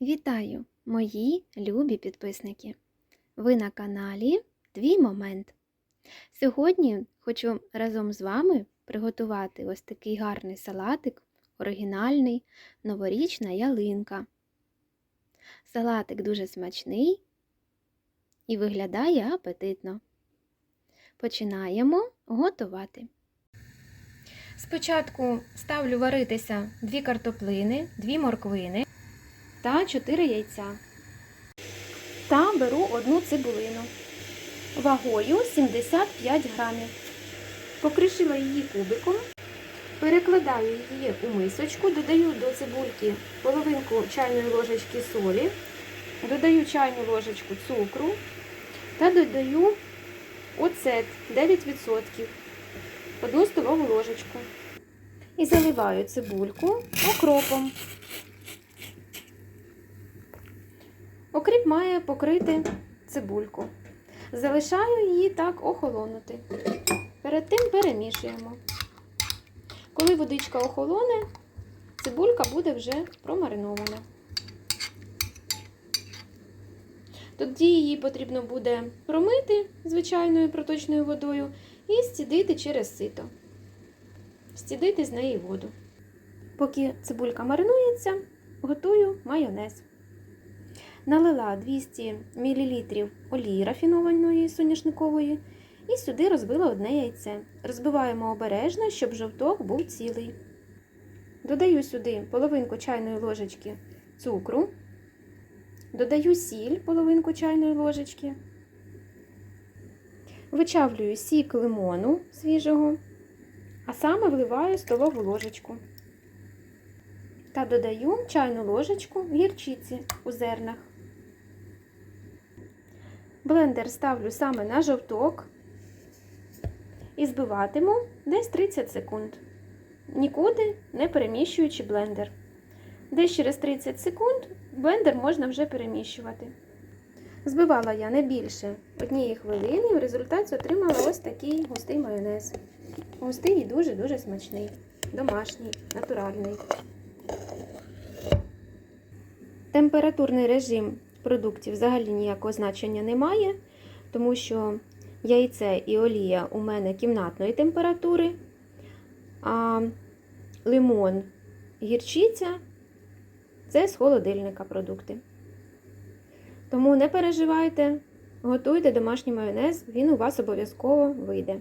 Вітаю, мої любі підписники! Ви на каналі Твій Момент. Сьогодні хочу разом з вами приготувати ось такий гарний салатик, оригінальний, новорічна ялинка. Салатик дуже смачний і виглядає апетитно. Починаємо готувати. Спочатку ставлю варитися дві картоплини, дві морквини та 4 яйця. Та беру одну цибулину вагою 75 грамів. Покришила її кубиком, перекладаю її у мисочку, додаю до цибульки половинку чайної ложечки солі, додаю чайну ложечку цукру та додаю оцет 9%, одну столову ложечку. І заливаю цибульку окропом. Окріп має покрити цибульку. Залишаю її так охолонути. Перед тим перемішуємо. Коли водичка охолоне, цибулька буде вже промаринована. Тоді її потрібно буде промити звичайною проточною водою і стідити через сито. Стідити з неї воду. Поки цибулька маринується, готую майонез. Налила 200 мл олії рафінованої соняшникової і сюди розбила одне яйце. Розбиваємо обережно, щоб жовток був цілий. Додаю сюди половинку чайної ложечки цукру, додаю сіль половинку чайної ложечки, вичавлюю сік лимону свіжого, а саме вливаю столову ложечку. Та додаю чайну ложечку гірчиці у зернах. Блендер ставлю саме на жовток і збиватиму десь 30 секунд, нікуди не переміщуючи блендер. Десь через 30 секунд блендер можна вже переміщувати. Збивала я не більше однієї хвилини, і в результаті отримала ось такий густий майонез. Густий і дуже-дуже смачний, домашній, натуральний. Температурний режим продуктів взагалі ніякого значення немає, тому що яйце і олія у мене кімнатної температури, а лимон, гірчиця це з холодильника продукти. Тому не переживайте, готуйте домашній майонез, він у вас обов'язково вийде.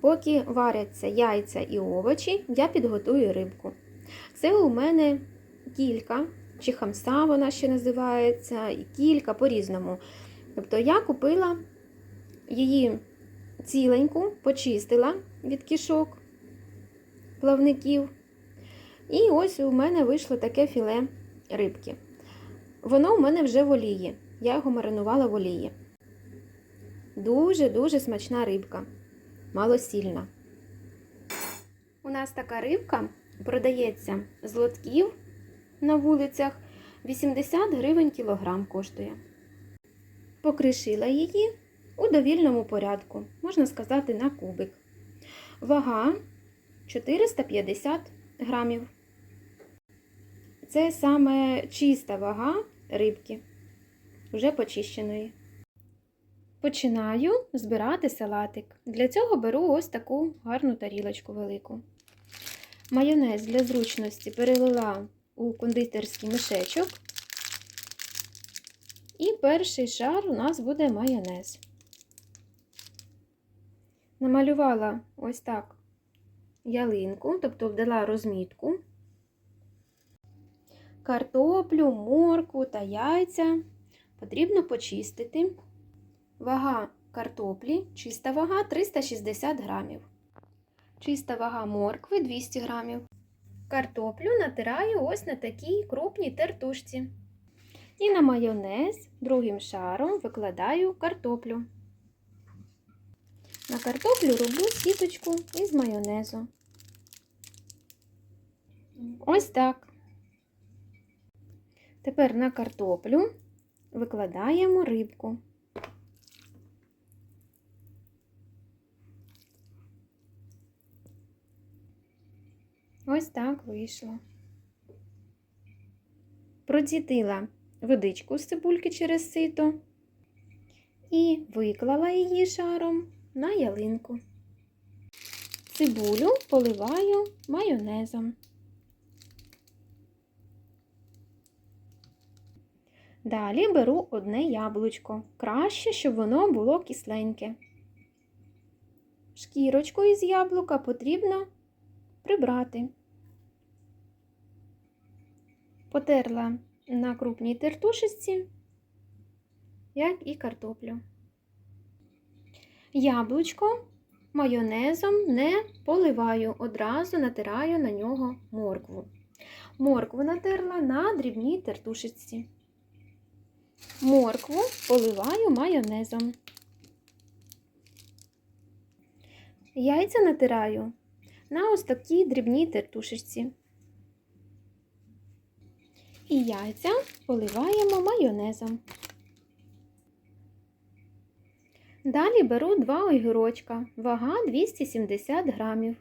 Поки варяться яйця і овочі, я підготую рибку. Це у мене кілька чи хамса вона ще називається, і кілька по-різному. Тобто я купила її ціленьку, почистила від кішок плавників. І ось у мене вийшло таке філе рибки. Воно у мене вже в олії. Я його маринувала в олії. Дуже-дуже смачна рибка, малосільна. У нас така рибка продається з лотків на вулицях 80 гривень кілограм коштує. Покришила її у довільному порядку, можна сказати, на кубик. Вага 450 грамів. Це саме чиста вага рибки, вже почищеної. Починаю збирати салатик. Для цього беру ось таку гарну тарілочку велику. Майонез для зручності перелила у кондитерський мішечок. І перший шар у нас буде майонез. Намалювала ось так ялинку, тобто вдала розмітку, картоплю, морку та яйця потрібно почистити. Вага картоплі, чиста вага 360 грамів. Чиста вага моркви 200 грамів. Картоплю натираю ось на такій крупній тертушці. І на майонез другим шаром викладаю картоплю. На картоплю роблю сіточку із майонезу. Ось так. Тепер на картоплю викладаємо рибку. Ось так вийшло. Процідила водичку з цибульки через сито і виклала її шаром на ялинку. Цибулю поливаю майонезом. Далі беру одне яблучко. Краще, щоб воно було кисленьке. Шкірочку із яблука потрібно прибрати. Потерла на крупній тертушечці, як і картоплю. Яблучко майонезом не поливаю, одразу натираю на нього моркву. Моркву натерла на дрібній тертушечці. Моркву поливаю майонезом. Яйця натираю на ось такій дрібній тертушечці. І яйця поливаємо майонезом. Далі беру два огірочка, вага 270 грамів.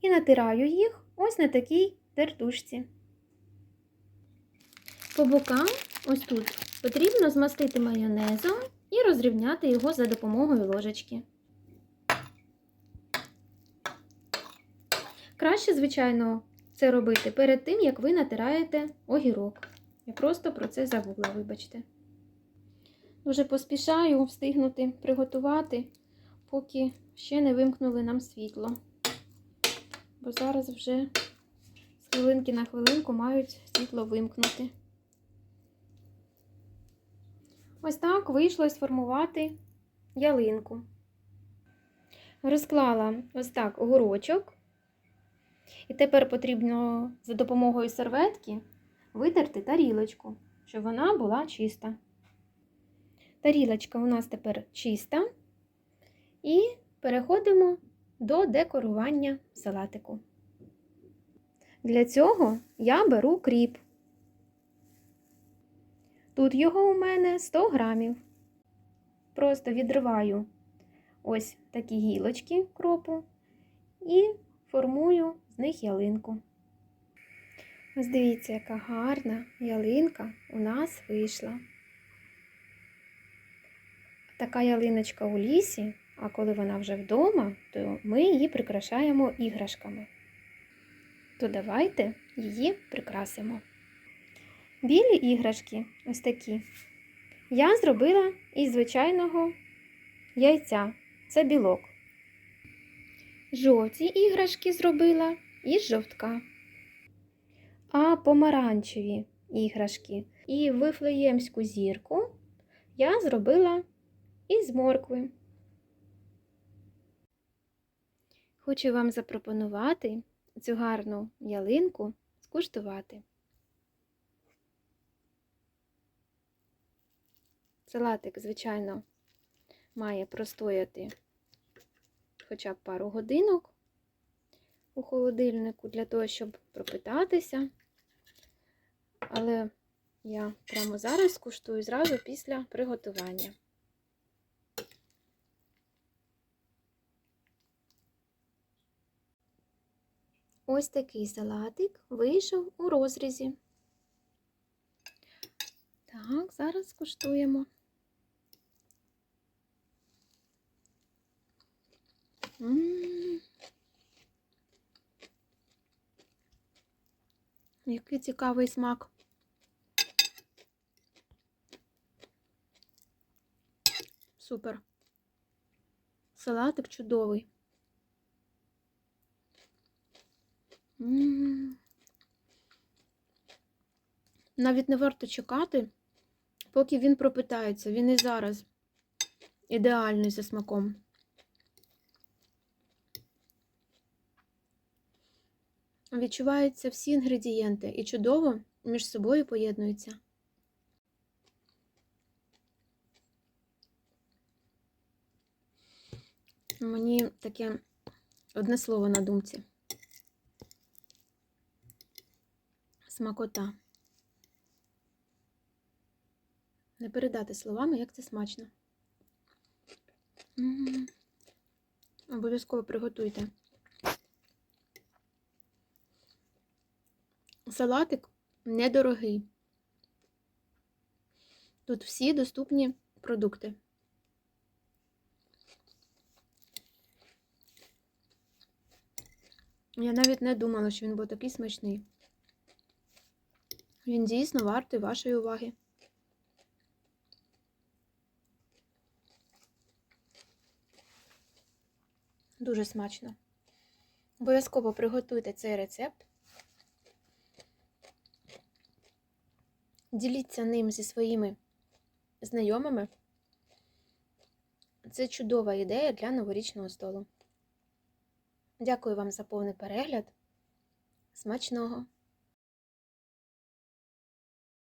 І натираю їх ось на такій тертушці. По бокам, ось тут, потрібно змастити майонезом і розрівняти його за допомогою ложечки. Краще, звичайно, це робити перед тим, як ви натираєте огірок. Я просто про це забула, вибачте. Дуже поспішаю встигнути приготувати, поки ще не вимкнули нам світло. Бо зараз вже з хвилинки на хвилинку мають світло вимкнути. Ось так вийшло сформувати ялинку. Розклала ось так огурочок. І тепер потрібно за допомогою серветки витерти тарілочку, щоб вона була чиста. Тарілочка у нас тепер чиста. І переходимо до декорування салатику. Для цього я беру кріп. Тут його у мене 100 грамів. Просто відриваю ось такі гілочки кропу і формую з них ялинку. Ось дивіться, яка гарна ялинка у нас вийшла. Така ялиночка у лісі, а коли вона вже вдома, то ми її прикрашаємо іграшками. То давайте її прикрасимо. Білі іграшки, ось такі, я зробила із звичайного яйця. Це білок. Жовті іграшки зробила із жовтка. А помаранчеві іграшки і вифлеємську зірку я зробила із моркви. Хочу вам запропонувати цю гарну ялинку скуштувати. Салатик, звичайно, має простояти хоча б пару годинок у холодильнику для того, щоб пропитатися. Але я прямо зараз куштую зразу після приготування. Ось такий салатик вийшов у розрізі. Так, зараз куштуємо. М. Який цікавий смак. Супер. Салатик чудовий. М. Навіть не варто чекати, поки він пропитається. Він і зараз ідеальний за смаком. Відчуваються всі інгредієнти і чудово між собою поєднуються. Мені таке одне слово на думці. Смакота. Не передати словами, як це смачно. Обов'язково приготуйте. Салатик недорогий. Тут всі доступні продукти. Я навіть не думала, що він був такий смачний. Він дійсно вартий вашої уваги. Дуже смачно. Обов'язково приготуйте цей рецепт. Діліться ним зі своїми знайомими. Це чудова ідея для новорічного столу. Дякую вам за повний перегляд. Смачного!